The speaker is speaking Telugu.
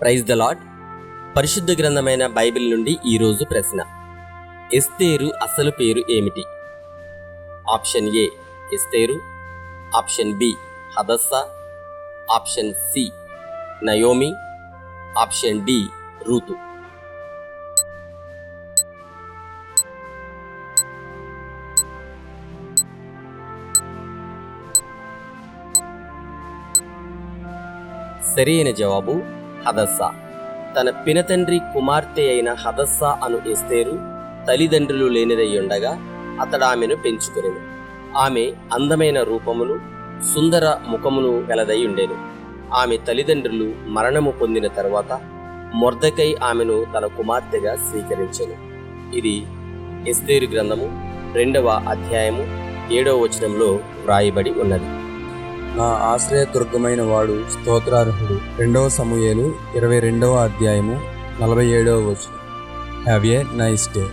ప్రైజ్ ద లాడ్ పరిశుద్ధ గ్రంథమైన బైబిల్ నుండి ఈరోజు ప్రశ్న. ఎస్తేరు అసలు పేరు ఏమిటి? Option A Esther option B Hadassah option C Naomi option D Ruth. సరైన జవాబు హదస్సా. తన పినతండ్రి కుమార్తె అయిన హదస్సా అను ఎస్తేరు తల్లిదండ్రులు లేనిదయ్యుండగా ఉండగా అతడు ఆమెను పెంచుకునేను. ఆమె అందమైన రూపమును సుందర ముఖమును గలదై ఉండేను ఆమె తల్లిదండ్రులు మరణము పొందిన తర్వాత మొర్దకై ఆమెను తన కుమార్తెగా స్వీకరించెను. ఇది ఎస్తేరు గ్రంథము రెండవ అధ్యాయము ఏడవ వచనంలో వ్రాయబడి ఉన్నది. నా ఆశ్రయదుర్గమైన వాడు స్తోత్రార్హుడు. రెండవ సమూయేలు ఇరవై రెండవ అధ్యాయము నలభై ఏడవ వచనం. Have a nice day